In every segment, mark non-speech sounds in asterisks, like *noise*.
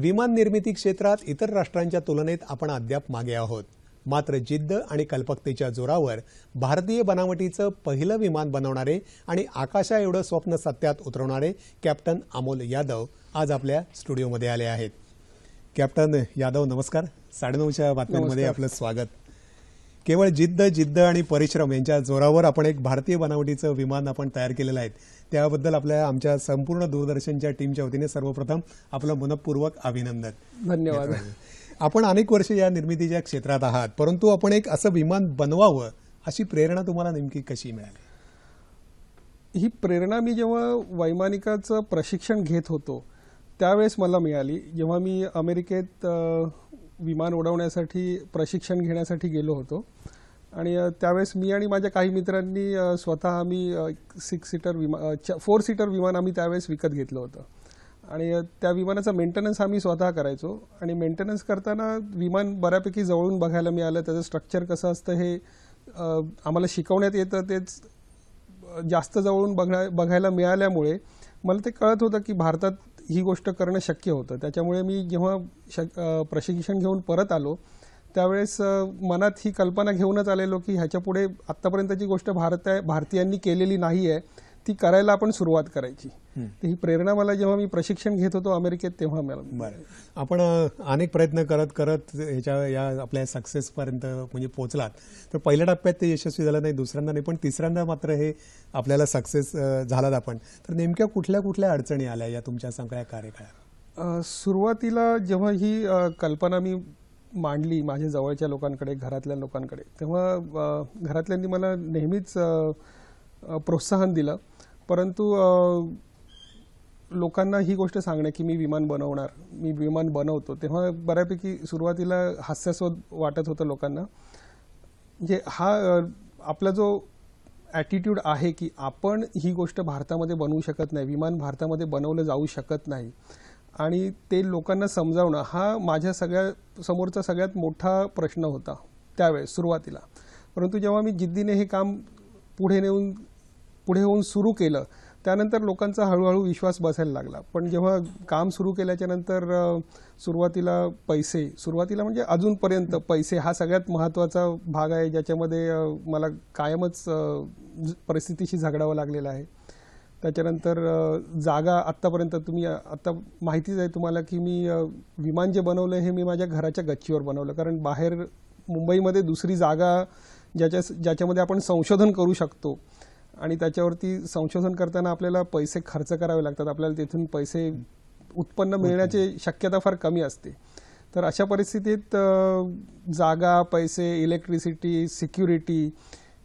विमान निर्मिती क्षेत्रात इतर राष्ट्रांच्या तुलनेत आपण अद्याप मागे आहोत. मात्र जिद्द आणि कल्पकतेच्या जोरावर भारतीय बनावटीचं पहिलं विमान बनवणारे आणि आकाशा एवढं स्वप्न सत्यात उतरवणारे कॅप्टन अमोल यादव आज आपल्या स्टुडिओमध्ये आले आहेत. कॅप्टन यादव नमस्कार. साडेनऊच्या बातम्यांमध्ये आपलं स्वागत. केवळ जिद्द जिद्द आणि परिश्रम यांच्या जोरावर आपण एक भारतीय बनावटीचं विमान आपण तयार केलेलं आहे. त्याबद्दल आपल्या आमच्या संपूर्ण दूरदर्शनच्या टीमच्या वतीने सर्वप्रथम आपलं मनपूर्वक अभिनंदन. धन्यवाद. आपण अनेक वर्ष या निर्मितीच्या क्षेत्रात आहात परंतु आपण एक असं विमान बनवावं अशी प्रेरणा तुम्हाला नेमकी कशी मिळाली? ही प्रेरणा मी जेव्हा वैमानिकाचं प्रशिक्षण घेत होतो त्यावेळेस मला मिळाली. जेव्हा मी अमेरिकेत विमान उडवण्यासाठी प्रशिक्षण घेण्यासाठी गेलो होतो. आणि त्यावेळेस मी आणि माझ्या काही मित्रांनी स्वतः आम्ही सिक्स सीटर विमान फोर सीटर विमान आम्ही त्यावेळेस विकत घेतलं होतं. आणि त्या विमानाचा मेंटेनन्स आम्ही स्वतः करायचो. आणि मेंटेनन्स करताना विमान बऱ्यापैकी जवळून बघायला मिळालं. त्याचं स्ट्रक्चर कसं असतं हे आम्हाला शिकवण्यात येतं. तेच जास्त जवळून बघा बघायला मिळाल्यामुळे मला ते कळत होतं की भारतात ही गोष्ट करणं शक्य होतं. त्याच्यामुळे मी जेव्हा शक प्रशिक्षण घेऊन परत आलो त्यावेळेस मनात ही कल्पना घेऊनच आलेलो की ह्याच्यापुढे आत्तापर्यंतची गोष्ट भारत भारतीयांनी केलेली नाही आहे ती करायला आपण सुरुवात करायची. तर ही प्रेरणा मला जेव्हा मी प्रशिक्षण घेत होतो अमेरिकेत तेव्हा मला बरं. आपण अनेक प्रयत्न करत करत ह्याच्या या आपल्या सक्सेसपर्यंत म्हणजे पोहोचलात. तर पहिल्या टप्प्यात ते यशस्वी झालं नाही दुसऱ्यांदा नाही पण तिसऱ्यांदा मात्र हे आपल्याला सक्सेस झालात आपण. तर नेमक्या कुठल्या कुठल्या अडचणी आल्या या तुमच्या सगळ्या कार्यकाळात? सुरुवातीला जेव्हा ही कल्पना मी मांडली माझ्या जवळच्या लोकांकडे घरातल्या लोकांकडे तेव्हा घरातल्यांनी मला नेहमीच प्रोत्साहन दिलं. परंतु लोकांना ही गोष्ट सांगणं की मी विमान बनवणार मी विमान बनवतो तेव्हा बऱ्यापैकी सुरुवातीला हास्यास्पद वाटत होतं लोकांना. म्हणजे हा आपला जो ॲटिट्यूड आहे की आपण ही गोष्ट भारतामध्ये बनवू शकत नाही विमान भारतामध्ये बनवलं जाऊ शकत नाही आणि ते लोकांना समजावणं हा माझ्या सगळ्या समोरचा सगळ्यात मोठा प्रश्न होता त्यावेळेस सुरुवातीला. परंतु जेव्हा मी जिद्दीने हे काम पुढे नेऊन पुढे होऊन सुरू केलं त्यानंतर लोकांचा हळूहळू विश्वास बसायला लागला. पण जेव्हा काम सुरू केल्याच्यानंतर सुरुवातीला पैसे सुरुवातीला म्हणजे अजूनपर्यंत पैसे हा सगळ्यात महत्त्वाचा भाग आहे ज्याच्यामध्ये मला कायमच परिस्थितीशी झगडावं लागलेलं आहे. त्याच्यानंतर जागा आत्तापर्यंत तुम्ही आत्ता माहितीच आहे तुम्हाला की मी विमान जे बनवलं हे मी माझ्या घराच्या गच्चीवर बनवलं. कारण बाहेर मुंबईमध्ये दुसरी जागा ज्याच्या ज्याच्यामध्ये आपण संशोधन करू शकतो आणि त्याच्यावरती संशोधन करताना आपल्याला पैसे खर्च करावे लागतात. आपल्याला तिथून पैसे उत्पन्न मिळण्याची शक्यता फार कमी असते. तर अशा परिस्थितीत जागा पैसे इलेक्ट्रिसिटी सिक्युरिटी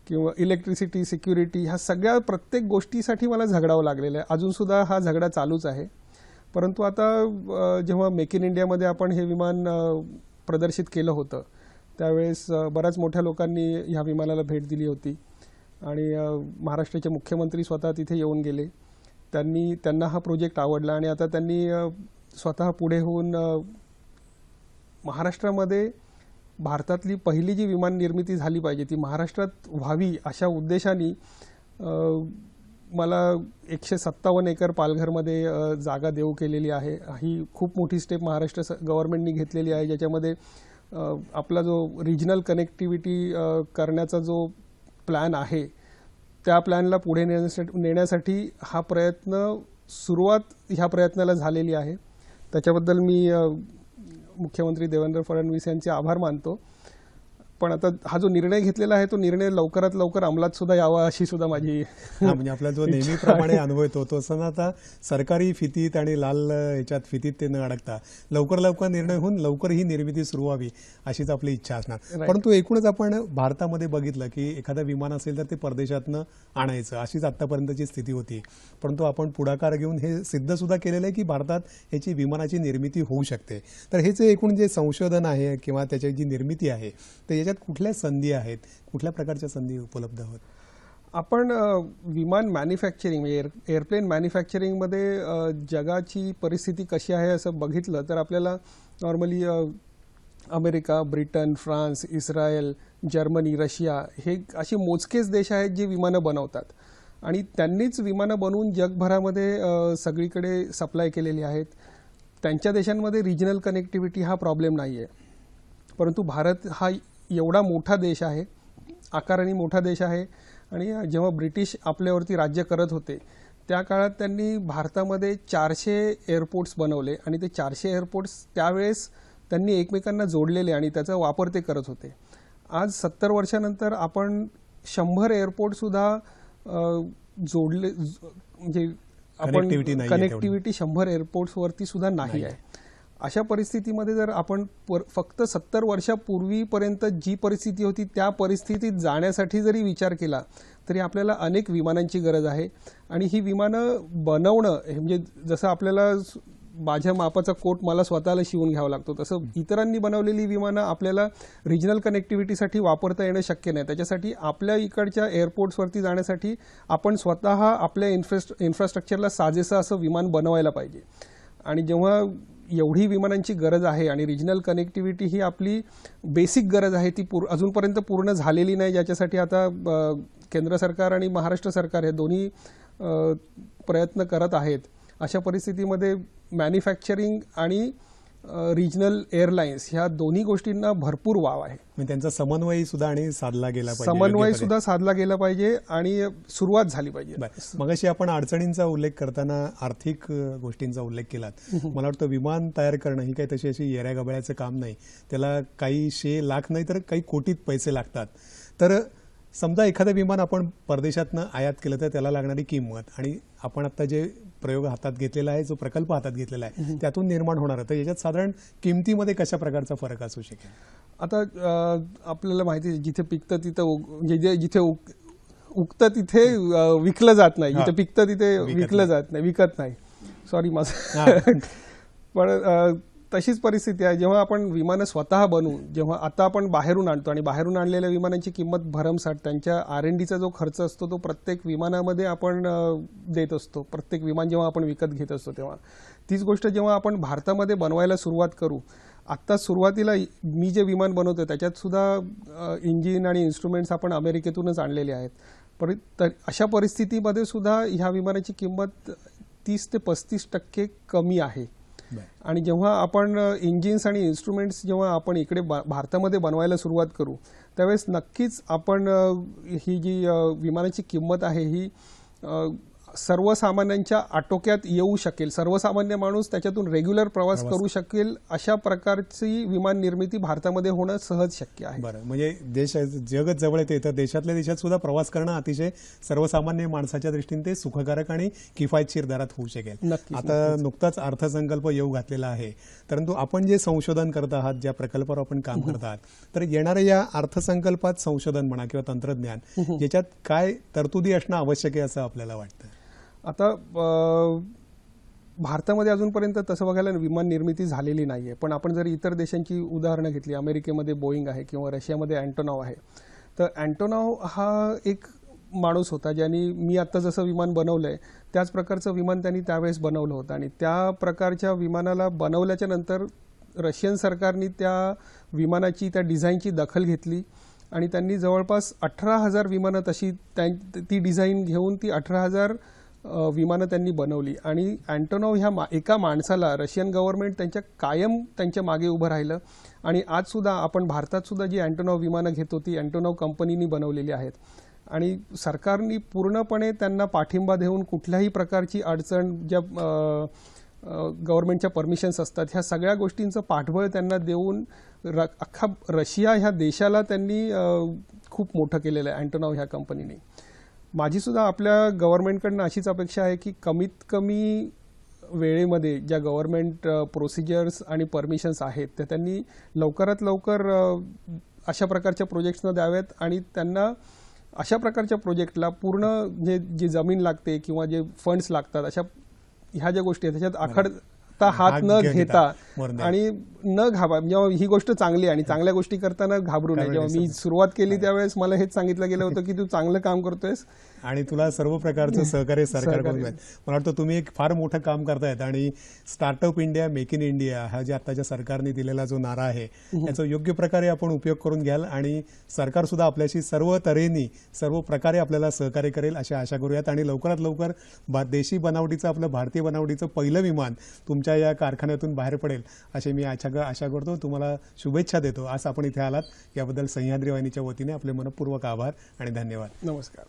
किंवा इलेक्ट्रिसिटी सिक्युरिटी ह्या सगळ्या प्रत्येक गोष्टीसाठी मला झगडावं लागलेलं आहे. अजूनसुद्धा हा झगडा चालूच आहे. परंतु आता जेव्हा मेक इन इंडियामध्ये आपण हे विमान प्रदर्शित केलं होतं त्यावेळेस बऱ्याच मोठ्या लोकांनी ह्या विमानाला भेट दिली होती. आणि महाराष्ट्राचे मुख्यमंत्री स्वतः तिथे येऊन गेले. त्यांनी त्यांना हा प्रोजेक्ट आवडला आणि आता त्यांनी स्वतः पुढे होऊन महाराष्ट्रामध्ये भारतातली पहिली जी विमान निर्मिती झाली पाहिजे ती महाराष्ट्रात व्हावी अशा उद्देशाने मला एकशे सत्तावन्न एकर पालघरमध्ये जागा देऊ केलेली आहे. ही खूप मोठी स्टेप महाराष्ट्र स- गव्हर्नमेंटनी घेतलेली आहे ज्याच्यामध्ये आपला जो रिजनल कनेक्टिव्हिटी करण्याचा जो प्लॅन आहे. त्या प्लॅनला पुढे नेण्यासाठी नेण्यासाठी हा प्रयत्न सुरुवात ह्या प्रयत्नाला झालेली आहे. त्याच्याबद्दल मी मुख्यमंत्री देवेंद्र फडणवीस यांचे आभार मानतो. पण आता हा जो निर्णय घेतलेला आहे तो निर्णय लवकरात लवकर अंमलात सुद्धा यावा अशी सुद्धा माझी म्हणजे आपला जो नेहमीप्रमाणे अनुभव येतो तो असताना आता सरकारी फितीत आणि लाल अ, ह्याच्यात फितीत ते न अडकता लवकर लवकर निर्णय होऊन लवकर ही निर्मिती सुरू व्हावी अशीच आपली इच्छा असणार. परंतु एकूणच आपण भारतामध्ये बघितलं की एखादं विमान असेल तर ते परदेशातनं आणायचं अशीच आतापर्यंतची स्थिती होती. परंतु आपण पुढाकार घेऊन हे सिद्ध सुद्धा केलेलं आहे की भारतात ह्याची विमानाची निर्मिती होऊ शकते. तर हे जे एकूण जे संशोधन आहे किंवा त्याची जी निर्मिती आहे तर याच्यात कुठल्या संधी आहेत? कुठल्या प्रकारच्या संधी उपलब्ध आहोत? आपण विमान मॅन्युफॅक्चरिंग एअर एअरप्लेन मॅन्युफॅक्चरिंगमध्ये जगाची परिस्थिती कशी आहे असं बघितलं तर आपल्याला normally America Britain France Israel Germany Russia हे असे मोजकेच देश आहेत जे विमानं बनवतात. आणि त्यांनीच विमानं बनवून जगभरामध्ये सगळीकडे सप्लाय केलेली आहेत. त्यांच्या देशांमध्ये रिजनल कनेक्टिव्हिटी हा प्रॉब्लेम नाही आहे परंतु भारत हा एवढा मोठा देश आहे आकाराने मोठा देश आहे आणि जेव्हा ब्रिटिश आपल्यावरती राज्य करत होते त्या काळात त्यांनी भारतामध्ये चारशे एअरपोर्ट्स बनवले आणि ते चारशे एअरपोर्ट्स त्यावेळेस त्यांनी एकमेकांना जोडलेले आणि त्याचा वापर ते करत होते. आज सत्तर वर्षानंतर आपण शंभर एअरपोर्टसुद्धा जोडले म्हणजे आपण. कनेक्टिव्हिटी शंभर एअरपोर्ट्सवरती सुद्धा नाही. आहे. अशा परिस्थितीमध्ये जर आपण पर- फक्त सत्तर वर्षापूर्वीपर्यंत जी परिस्थिती होती त्या परिस्थितीत जाण्यासाठी जरी विचार केला तरी आपल्याला अनेक विमानांची गरज आहे. आणि ही विमानं बनवणं हे म्हणजे जसं आपल्याला माझ्या मापाचा कोट मला स्वतःला शिवून घ्यावा लागतो तसं इतरांनी बनवलेली विमानं आपल्याला रिजनल कनेक्टिव्हिटीसाठी वापरता येणं शक्य नाही. त्याच्यासाठी आपल्या इकडच्या एअरपोर्ट्सवरती जाण्यासाठी आपण स्वतः आपल्या इन्फ्रास्ट इन्फ्रास्ट्रक्चरला साजेसं असं विमान बनवायला पाहिजे. आणि जेव्हा एवढी विमानांची गरज आहे आणि रिजनल कनेक्टिव्हिटी ही आपली बेसिक गरज आहे ती पूर अजूनपर्यंत पूर्ण झालेली नाही ज्याच्यासाठी आता केंद्र सरकार आणि महाराष्ट्र सरकार हे दोन्ही प्रयत्न करत आहेत. अशा परिस्थितीमध्ये मॅन्युफॅक्चरिंग आणि रिजनल एअरलाईन्स ह्या दोन्ही गोष्टींना भरपूर वाव आहे. म्हणजे त्यांचा समन्वय सुद्धा आणि साधला गेला पाहिजे समन्वय. सुद्धा साधला गेला पाहिजे आणि सुरुवात झाली पाहिजे. बरं. मगाशी आपण अडचणींचा उल्लेख करताना आर्थिक गोष्टींचा उल्लेख केलात. मला वाटतं विमान तयार करणं ही काही तशी अशी येऱ्या गबळ्याचं काम नाही. त्याला काही शे लाख नाही तर काही कोटीत पैसे लागतात. तर समजा एखादं विमान आपण परदेशातनं आयात केलं तर त्याला लागणारी किंमत आणि आपण आता जे प्रयोग हातात घेतलेला आहे जो प्रकल्प हातात घेतलेला आहे त्यातून निर्माण होणार तर याच्यात साधारण किमतीमध्ये कशा प्रकारचा फरक असू शकेल? आता आपल्याला माहिती आहे जिथे पिकतं तिथं म्हणजे जे- जिथे उग- उगतं तिथे विकलं जात नाही. जिथे. पिकतं तिथे विकलं. जात नाही. विकत नाही. सॉरी. माझं. *laughs* पण तशीच परिस्थिती आहे. जेव्हा आपण विमानं स्वतः बनवू जेव्हा आता आपण बाहेरून आणतो आणि बाहेरून आणलेल्या विमानांची किंमत भरमसाठ त्यांच्या आर एन डीचा जो खर्च असतो तो प्रत्येक विमानामध्ये आपण देत असतो. प्रत्येक विमान जेव्हा आपण विकत घेत असतो तेव्हा. तीच गोष्ट जेव्हा आपण भारतामध्ये बनवायला सुरुवात करू आत्ता सुरुवातीला मी जे विमान बनवतो त्याच्यात सुद्धा इंजिन आणि इन्स्ट्रुमेंट्स आपण अमेरिकेतूनच आणलेले आहेत. पर तर अशा परिस्थितीमध्ये सुद्धा ह्या विमानाची किंमत तीस ते पस्तीस टक्के कमी आहे. आणि जेव्हा आपण इंजिन्स आणि इन्स्ट्रुमेंट्स जेव्हा आपण इकडे बा- भारतामध्ये बनवायला सुरुवात करू त्यावेळेस नक्कीच आपण ही जी विमानाची किंमत आहे ही सर्वसामान्यांच्या आटोक्यात येऊ शकेल. सर्वसामान्य माणूस त्याच्यातून रेग्युलर प्रवास करू शकेल. अशा प्रकारची विमान निर्मिती भारतामध्ये होणं सहज शक्य आहे. बरं म्हणजे देश जगच जवळ येते तर देशातल्या देशात सुद्धा प्रवास करणं अतिशय सर्वसामान्य माणसाच्या दृष्टीने ते सुखकारक आणि किफायतशीर दरात होऊ शकेल. आता नुकताच अर्थसंकल्प येऊ घातलेला आहे. परंतु आपण जे संशोधन करत आहात ज्या प्रकल्पावर आपण काम करत आहात तर येणाऱ्या या अर्थसंकल्पात संशोधन म्हणा किंवा तंत्रज्ञान याच्यात काय तरतुदी असणं आवश्यक आहे असं आपल्याला वाटतं? आता भारतामध्ये अजूनपर्यंत तसं बघायला विमान निर्मिती झालेली नाही आहे पण आपण जर इतर देशांची उदाहरणं घेतली अमेरिकेमध्ये बोईंग आहे किंवा रशियामध्ये अँटोनॉव आहे तर अँटोनॉव हा एक माणूस होता ज्यांनी मी आत्ता जसं विमान बनवलं आहे त्याच प्रकारचं विमान त्यांनी त्यावेळेस बनवलं होतं. आणि त्या प्रकारच्या विमानाला बनवल्याच्या नंतर रशियन सरकारने त्या विमानाची त्या डिझाईनची दखल घेतली. आणि त्यांनी जवळपास अठरा हजार विमानं तशी त्यां- ती डिझाईन घेऊन ती अठरा हजार विमानं त्यांनी बनवली. आणि अँटोनोव ह्या मा एका माणसाला रशियन गव्हर्नमेंट त्यांच्या कायम त्यांच्या मागे उभं राहिलं. आणि आजसुद्धा आपण भारतातसुद्धा जी अँटोनॉव विमानं घेतो ती अँटोनॉव कंपनीनी बनवलेली आहेत. आणि सरकारनी पूर्णपणे त्यांना पाठिंबा देऊन कुठल्याही प्रकारची अडचण ज्या गव्हर्मेंटच्या गव्हर्नमेंटच्या परमिशन्स असतात ह्या सगळ्या गोष्टींचं पाठबळ त्यांना देऊन र अख्खा रशिया ह्या देशाला त्यांनी खूप मोठं केलेलं आहे अँटोनॉव ह्या कंपनीने माझी सुद्धा आपल्या गव्हर्नमेंटकडनं अशीच अपेक्षा आहे की कमीत कमी वेळेमध्ये ज्या गव्हर्नमेंट प्रोसिजर्स आणि परमिशन्स आहेत त्या त्यांनी लवकरात लवकर अशा प्रकारच्या प्रोजेक्ट्सना द्याव्यात आणि त्यांना अशा प्रकारच्या प्रोजेक्टला पूर्ण जे जी जमीन लागते किंवा जे फंड्स लागतात अशा ह्या ज्या गोष्टी आहेत त्याच्यात आखडता हात न घेता. आणि न घाबा जेव्हा ही गोष्ट चांगली आणि चांगल्या गोष्टी करताना घाबरू नये. जेव्हा मी सुरुवात केली त्यावेळेस मला हेच सांगितलं गेलं *laughs* होतं की तू चांगलं काम करतोयस. आणि तुला सर्व प्रकारचं *laughs* सहकार्य सरकारकडून मला वाटतं तुम्ही एक फार मोठं काम करतायत आणि startup India make in India हा जे आताच्या सरकारने दिलेला जो नारा आहे याचा योग्य प्रकारे आपण उपयोग करून घ्याल आणि सरकार सुद्धा आपल्याशी सर्व तऱ्हेने सर्व प्रकारे आपल्याला सहकार्य करेल अशी आशा करूयात. आणि लवकरात लवकर देशी बनावटीचं आपलं भारतीय बनावटीचं पहिलं विमान तुमच्या या कारखान्यातून बाहेर पडेल अशी मी आशा आशा करतो तुम्हाला शुभेच्छा देतो. आज आपण इथे आलात. याबद्दल सह्याद्री वाहिनीच्या वतीने आपले मनपूर्वक आभार आणि धन्यवाद. नमस्कार.